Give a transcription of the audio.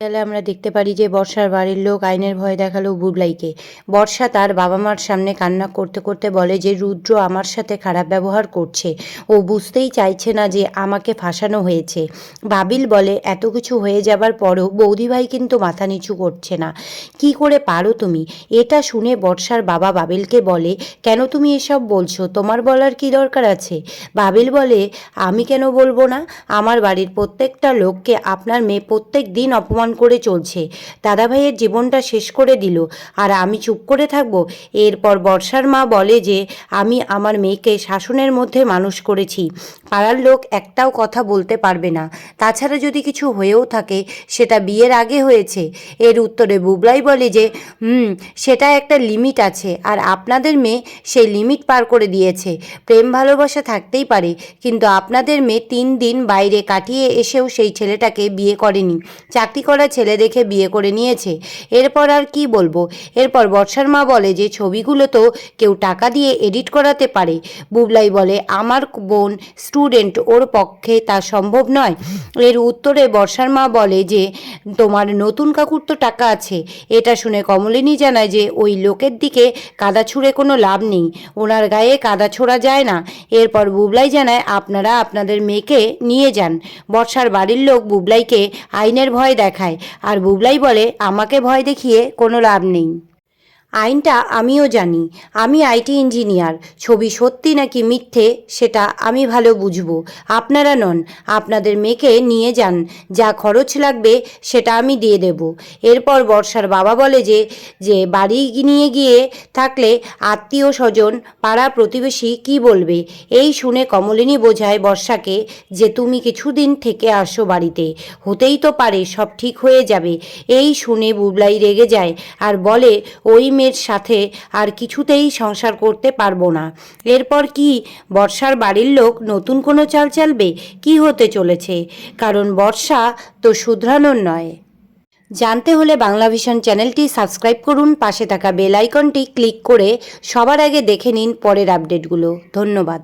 গেলে আমরা দেখতে পারি যে বর্ষার বাড়ির লোক আইনের ভয় দেখাল বুবলাইকে। বর্ষা তার বাবা মার সামনে কান্না করতে করতে বলে যে, রুদ্র আমার সাথে খারাপ ব্যবহার করছে। ও বুঝতেই চাইছে না যে আমাকে ফাঁসানো হয়েছে। বাবিল বলে, এত কিছু হয়ে যাবার পরও বৌদিভাই কিন্তু মাথা নিচু করছে না। কি করে পারো তুমি? এটা শুনে বর্ষার বাবা বাবিলকে বলে, কেন তুমি এসব বলছো? তোমার বলার কি দরকার আছে? বাবিল বলে, আমি কেন বলব না? আমার বাড়ির প্রত্যেকটা লোককে আপনার মেয়ে প্রত্যেক দিন অপমান করে চলছে। দাদাভাইয়ের জীবনটা শেষ করে দিল। আর আমি চুপ করে থাকব? এরপর বর্ষার মা বলে যে, আমি আমার মেয়েকে শাসনের মধ্যে মানুষ করেছি। পাড়ার লোক একটাও কথা বলতে পারবে না। তাছাড়া যদি কিছু হয়েও থাকে, সেটা বিয়ের আগে হয়েছে। এর উত্তরে বুবলাই বলে যে, হুম, সেটা একটা লিমিট আছে। আর আপনাদের মেয়ে সেই লিমিট পার করে দিয়েছে। প্রেম ভালোবাসা থাকতেই পারে। কিন্তু আপনাদের মেয়ে তিন দিন বাইরে কাটিয়ে এসেও সেই ছেলেটাকে বিয়ে করেনি। চাকরি করা ছেলে দেখে বিয়ে করে নিয়েছে। এরপর আর কি বলব? এরপর বর্ষার মা বলে যে, ছবিগুলো তো কেউ টাকা দিয়ে এডিট করাতে পারে। বুবলাই বলে, আমার বোন স্টুডেন্ট, ওর পক্ষে তা সম্ভব নয়। এর উত্তরে বর্ষার মা বলে যে, তোমার নতুন কাকুর তো টাকা আছে। এটা শুনে কমলিনী জানায় যে, ওই লোকের দিকে কাদা ছুঁড়ে কোনো লাভ নেই। ওনার গায়ে কাদা ছোড়া যায় না। এরপর বুবলাই জানায়, আপনারা আপনাদের মেয়েকে নিয়ে যান। বর্ষার বাড়ির লোক বুবলাইকে আইনের ভয় দেখায়। আর বুবলাই বলে আমাকে ভয় দেখিয়ে কোনো লাভ নেই। আইনটা আমিও জানি। আমি আইটি ইঞ্জিনিয়ার। ছবি সত্যি নাকি মিথ্যে, সেটা আমি ভালো বুঝব। আপনারা নন, আপনাদের মেয়েকে নিয়ে যান। যা খরচ লাগবে, সেটা আমি দিয়ে দেব। এরপর বর্ষার বাবা বলে যে যে বাড়ি নিয়ে গিয়ে থাকলে আত্মীয় স্বজন পাড়া প্রতিবেশী কি বলবে? এই শুনে কমলিনী বোঝায় বর্ষাকে যে, তুমি কিছুদিন থেকে আসো বাড়িতে। হতেই তো পারে সব ঠিক হয়ে যাবে। এই শুনে বুবলাই রেগে যায় আর বলে, ওই মেয়ের সাথে আর কিছুতেই সংসার করতে পারব না। এরপর কি বর্ষার বাড়ির লোক নতুন কোনো চাল চালবে? কি হতে চলেছে? কারণ বর্ষা তো শুধরানোর নয়। জানতে হলে বাংলা ভিশন চ্যানেলটি সাবস্ক্রাইব করুন, পাশে থাকা বেল আইকনটি ক্লিক করে সবার আগে দেখে নিন পরের আপডেটগুলো। ধন্যবাদ।